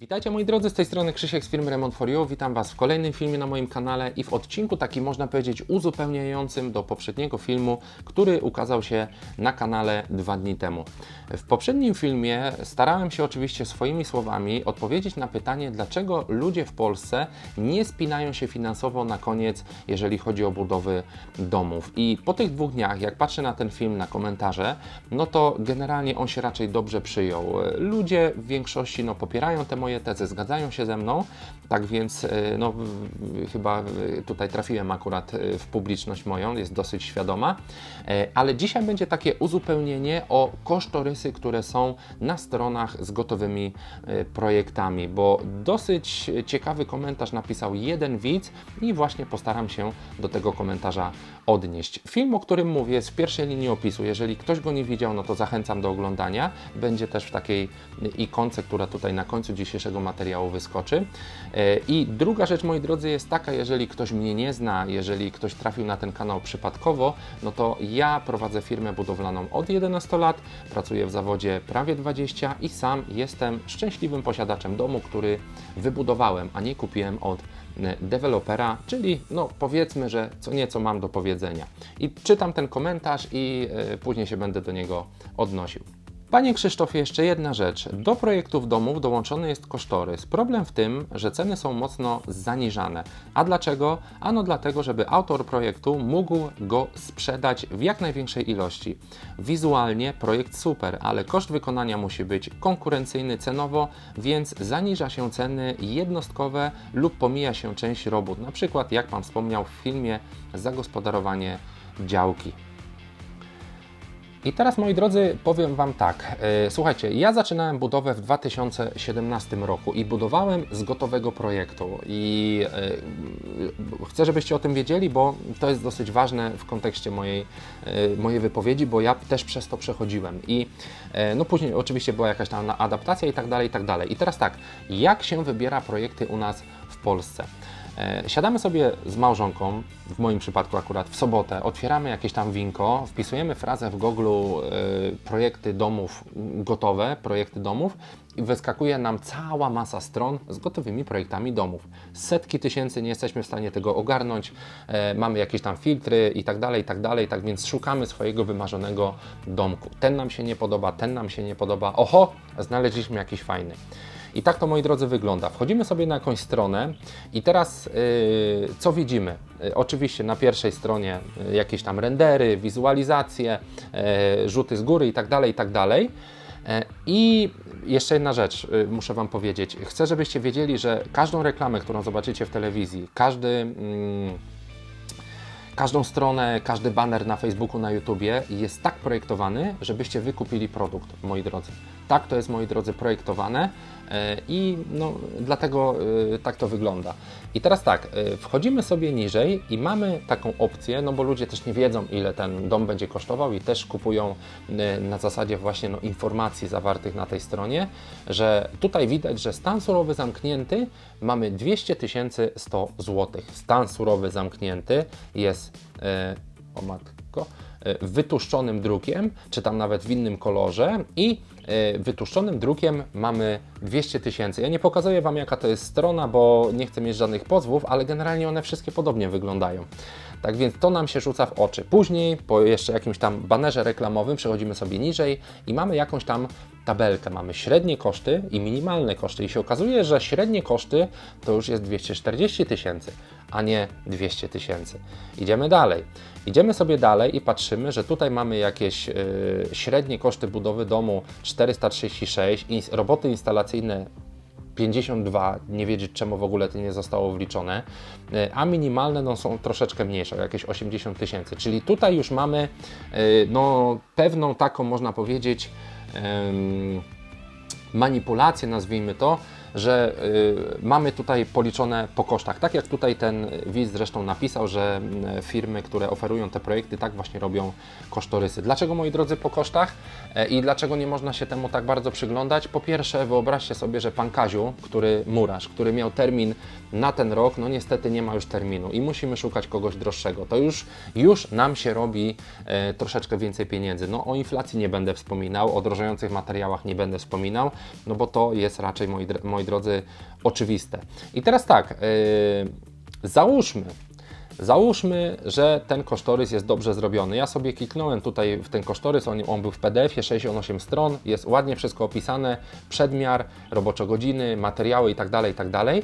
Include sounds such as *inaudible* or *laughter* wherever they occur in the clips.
Witajcie moi drodzy, z tej strony Krzysiek z firmy Remont for You. Witam Was w kolejnym filmie na moim kanale i w odcinku takim można powiedzieć uzupełniającym do poprzedniego filmu, który ukazał się na kanale dwa dni temu. W poprzednim filmie starałem się oczywiście swoimi słowami odpowiedzieć na pytanie, dlaczego ludzie w Polsce nie spinają się finansowo na koniec, jeżeli chodzi o budowy domów. I po tych dwóch dniach, jak patrzę na ten film, na komentarze, no to generalnie on się raczej dobrze przyjął. Ludzie w większości no, popierają te moje tezy, zgadzają się ze mną, tak więc e, no, chyba e, tutaj trafiłem akurat e, w publiczność moją, jest dosyć świadoma, ale dzisiaj będzie takie uzupełnienie o kosztorysy, które są na stronach z gotowymi projektami, bo dosyć ciekawy komentarz napisał jeden widz i właśnie postaram się do tego komentarza odnieść. Film, o którym mówię, jest w pierwszej linii opisu. Jeżeli ktoś go nie widział, no to zachęcam do oglądania. Będzie też w takiej ikonce, która tutaj na końcu dzisiejszego materiału wyskoczy. E, I druga rzecz, moi drodzy, jest taka, jeżeli ktoś mnie nie zna, jeżeli ktoś trafił na ten kanał przypadkowo, no to ja prowadzę firmę budowlaną od 11 lat, pracuję w zawodzie prawie 20 i sam jestem szczęśliwym posiadaczem domu, który wybudowałem, a nie kupiłem od dewelopera, czyli no powiedzmy, że co nieco mam do powiedzenia. I czytam ten komentarz i e, później się będę do niego odnosił. Panie Krzysztofie, jeszcze jedna rzecz. Do projektów domów dołączony jest kosztorys. Problem w tym, że ceny są mocno zaniżane. A dlaczego? Ano dlatego, żeby autor projektu mógł go sprzedać w jak największej ilości. Wizualnie projekt super, ale koszt wykonania musi być konkurencyjny cenowo, więc zaniża się ceny jednostkowe lub pomija się część robót. Na przykład, jak Pan wspomniał w filmie, zagospodarowanie działki. I teraz, moi drodzy, powiem Wam tak. E, Słuchajcie, ja zaczynałem budowę w 2017 roku i budowałem z gotowego projektu. I e, chcę, żebyście o tym wiedzieli, bo to jest dosyć ważne w kontekście mojej, e, mojej wypowiedzi, bo ja też przez to przechodziłem. I no później oczywiście była jakaś tam adaptacja i tak dalej, i tak dalej. I teraz tak, jak się wybiera projekty u nas w Polsce? E, Siadamy sobie z małżonką, w moim przypadku akurat w sobotę, otwieramy jakieś tam winko, wpisujemy frazę w Google e, projekty domów gotowe, projekty domów i wyskakuje nam cała masa stron z gotowymi projektami domów. Setki tysięcy, nie jesteśmy w stanie tego ogarnąć, e, mamy jakieś tam filtry i tak dalej, i tak dalej, tak więc szukamy swojego wymarzonego domku. Ten nam się nie podoba, ten nam się nie podoba, oho, znaleźliśmy jakiś fajny. I tak to, moi drodzy, wygląda. Wchodzimy sobie na jakąś stronę i teraz yy, co widzimy? Yy, oczywiście na pierwszej stronie yy, jakieś tam rendery, wizualizacje, yy, rzuty z góry i tak dalej, i tak dalej. Yy, I jeszcze jedna rzecz yy, muszę Wam powiedzieć. Chcę, żebyście wiedzieli, że każdą reklamę, którą zobaczycie w telewizji, każdy... mm, każdą stronę, każdy banner na Facebooku, na YouTubie jest tak projektowany, żebyście wy kupili produkt, moi drodzy. Tak to jest, moi drodzy, projektowane e, i no, dlatego e, tak to wygląda. I teraz tak, e, wchodzimy sobie niżej i mamy taką opcję, no bo ludzie też nie wiedzą, ile ten dom będzie kosztował i też kupują na zasadzie właśnie no, informacji zawartych na tej stronie, że tutaj widać, że stan surowy zamknięty mamy 200 100 zł. Stan surowy zamknięty jest, o matko, wytłuszczonym drukiem, czy tam nawet w innym kolorze i e, wytłuszczonym drukiem mamy 200 tysięcy. Ja nie pokazuję Wam jaka to jest strona, bo nie chcę mieć żadnych pozwów, ale generalnie one wszystkie podobnie wyglądają. Tak więc to nam się rzuca w oczy. Później, po jeszcze jakimś tam banerze reklamowym, przechodzimy sobie niżej i mamy jakąś tam tabelkę. Mamy średnie koszty i minimalne koszty. I się okazuje, że średnie koszty to już jest 240 tysięcy, a nie 200 tysięcy. Idziemy dalej. Idziemy sobie dalej i patrzymy, że tutaj mamy jakieś yy, średnie koszty budowy domu 436, ins- roboty instalacyjne 52, nie wiedzieć czemu w ogóle to nie zostało wliczone, E, a minimalne no, są troszeczkę mniejsze, jakieś 80 tysięcy. Czyli tutaj już mamy e, no, pewną taką, można powiedzieć, manipulację, nazwijmy to, że y, mamy tutaj policzone po kosztach. Tak jak tutaj ten widz zresztą napisał, że mm, firmy, które oferują te projekty, tak właśnie robią kosztorysy. Dlaczego, moi drodzy, po kosztach E, i dlaczego nie można się temu tak bardzo przyglądać? Po pierwsze, wyobraźcie sobie, że pan Kaziu, który murarz, który miał termin na ten rok, no niestety nie ma już terminu i musimy szukać kogoś droższego. To już, już nam się robi e, troszeczkę więcej pieniędzy. No o inflacji nie będę wspominał, o drożejących materiałach nie będę wspominał, no bo to jest raczej, moi, moi drodzy, oczywiste. I teraz tak, yy, załóżmy, Załóżmy, że ten kosztorys jest dobrze zrobiony. Ja sobie kliknąłem tutaj w ten kosztorys, on, on był w PDF-ie, 68 stron, jest ładnie wszystko opisane, przedmiar, robocze godziny, materiały itd., tak itd.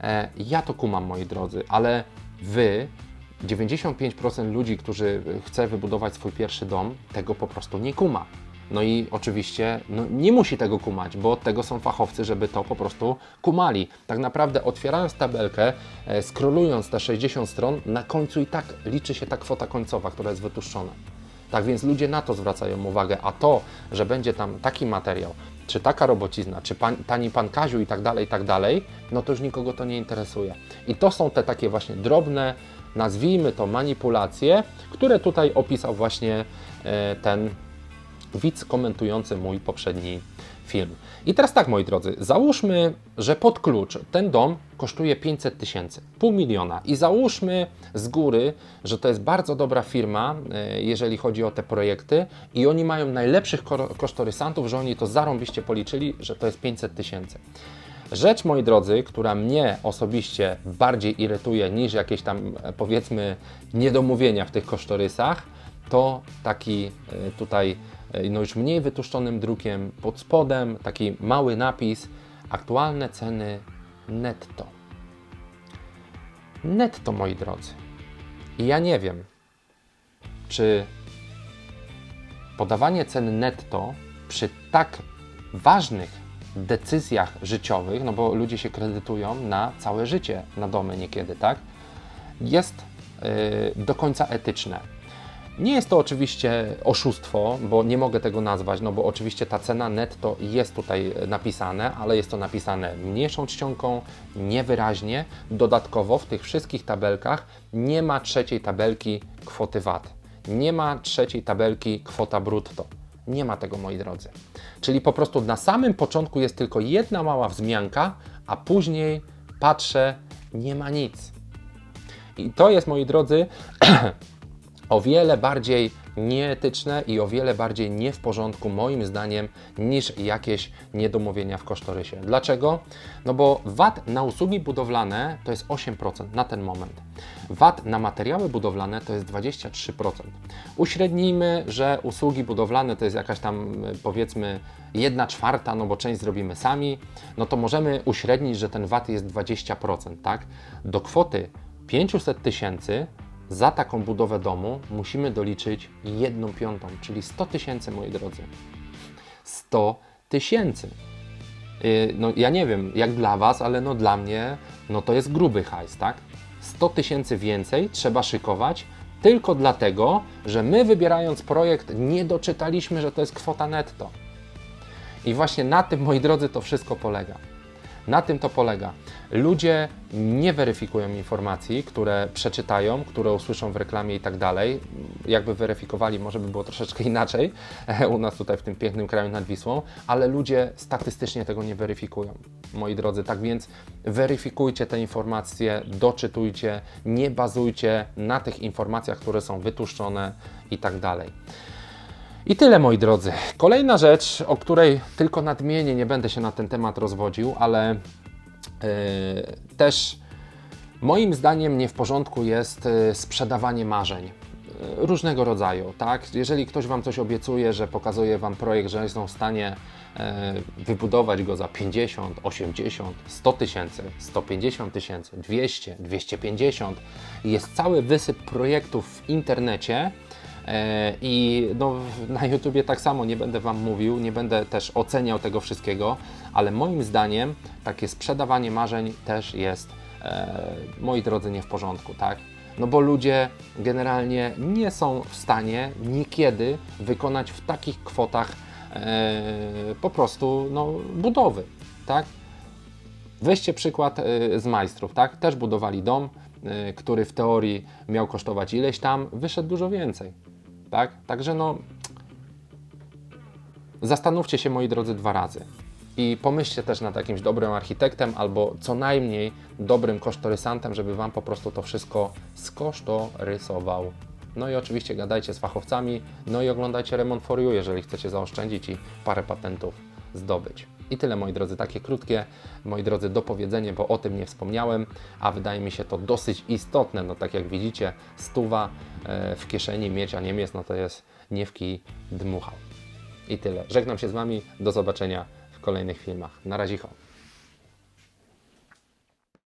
E, ja to kumam, moi drodzy, ale Wy, 95% ludzi, którzy chce wybudować swój pierwszy dom, tego po prostu nie kuma. No i oczywiście no, nie musi tego kumać, bo od tego są fachowcy, żeby to po prostu kumali. Tak naprawdę otwierając tabelkę, e, skrolując te 60 stron, na końcu i tak liczy się ta kwota końcowa, która jest wytłuszczona. Tak więc ludzie na to zwracają uwagę, a to, że będzie tam taki materiał, czy taka robocizna, czy pan, tani pan Kaziu i tak dalej, i tak dalej, no to już nikogo to nie interesuje. I to są te takie właśnie drobne, nazwijmy to manipulacje, które tutaj opisał właśnie e, ten widz komentujący mój poprzedni film. I teraz tak, moi drodzy, załóżmy, że pod klucz ten dom kosztuje 500 tysięcy, pół miliona i załóżmy z góry, że to jest bardzo dobra firma, e, jeżeli chodzi o te projekty i oni mają najlepszych kosztorysantów, że oni to zarąbiście policzyli, że to jest 500 tysięcy. Rzecz, moi drodzy, która mnie osobiście bardziej irytuje niż jakieś tam, e, powiedzmy, niedomówienia w tych kosztorysach, to taki e, tutaj no już mniej wytłuszczonym drukiem, pod spodem taki mały napis aktualne ceny netto. Netto, moi drodzy. I ja nie wiem, czy podawanie cen netto przy tak ważnych decyzjach życiowych, no bo ludzie się kredytują na całe życie, na domy niekiedy, tak, jest yy, do końca etyczne. Nie jest to oczywiście oszustwo, bo nie mogę tego nazwać, no bo oczywiście ta cena netto jest tutaj napisane, ale jest to napisane mniejszą czcionką, niewyraźnie. Dodatkowo w tych wszystkich tabelkach nie ma trzeciej tabelki kwoty VAT. Nie ma trzeciej tabelki kwota brutto. Nie ma tego, moi drodzy. Czyli po prostu na samym początku jest tylko jedna mała wzmianka, a później patrzę, nie ma nic. I to jest, moi drodzy, *clears throat* o wiele bardziej nieetyczne i o wiele bardziej nie w porządku, moim zdaniem, niż jakieś niedomówienia w kosztorysie. Dlaczego? No bo VAT na usługi budowlane to jest 8% na ten moment. VAT na materiały budowlane to jest 23%. Uśrednijmy, że usługi budowlane to jest jakaś tam powiedzmy 1 czwarta, no bo część zrobimy sami, no to możemy uśrednić, że ten VAT jest 20%, tak? Do kwoty 500 tysięcy za taką budowę domu musimy doliczyć jedną piątą, czyli 100 tysięcy, moi drodzy. 100 tysięcy. Yy, no ja nie wiem, jak dla Was, ale no dla mnie, no to jest gruby hajs, tak? 100 tysięcy więcej trzeba szykować tylko dlatego, że my wybierając projekt nie doczytaliśmy, że to jest kwota netto. I właśnie na tym, moi drodzy, to wszystko polega. Na tym to polega. Ludzie nie weryfikują informacji, które przeczytają, które usłyszą w reklamie i tak dalej. Jakby weryfikowali, może by było troszeczkę inaczej *laughs* u nas tutaj w tym pięknym kraju nad Wisłą, ale ludzie statystycznie tego nie weryfikują, moi drodzy. Tak więc weryfikujcie te informacje, doczytujcie, nie bazujcie na tych informacjach, które są wytłuszczone i tak dalej. I tyle moi drodzy. Kolejna rzecz, o której tylko nadmienię, nie będę się na ten temat rozwodził, ale yy, też moim zdaniem nie w porządku jest yy, sprzedawanie marzeń yy, różnego rodzaju, tak? Jeżeli ktoś Wam coś obiecuje, że pokazuje Wam projekt, że są w stanie wybudować go za 50, 80, 100 tysięcy, 150 tysięcy, 200, 250, jest cały wysyp projektów w internecie, E, I no, na YouTubie tak samo nie będę Wam mówił, nie będę też oceniał tego wszystkiego, ale moim zdaniem takie sprzedawanie marzeń też jest, e, moi drodzy, nie w porządku, tak? No bo ludzie generalnie nie są w stanie niekiedy wykonać w takich kwotach e, po prostu no, budowy, tak? Weźcie przykład e, z majstrów, tak? Też budowali dom, e, który w teorii miał kosztować ileś tam, wyszedł dużo więcej tak? Także no, zastanówcie się moi drodzy dwa razy i pomyślcie też nad jakimś dobrym architektem albo co najmniej dobrym kosztorysantem, żeby Wam po prostu to wszystko skosztorysował. No i oczywiście gadajcie z fachowcami, no i oglądajcie Remont for You, jeżeli chcecie zaoszczędzić i parę patentów zdobyć. I tyle moi drodzy, takie krótkie, moi drodzy, dopowiedzenie, bo o tym nie wspomniałem, a wydaje mi się to dosyć istotne. No tak jak widzicie, stuwa e, w kieszeni mieć, a Niemiec, no to jest nie w kij dmuchał. I tyle. Żegnam się z Wami, do zobaczenia w kolejnych filmach. Na razie.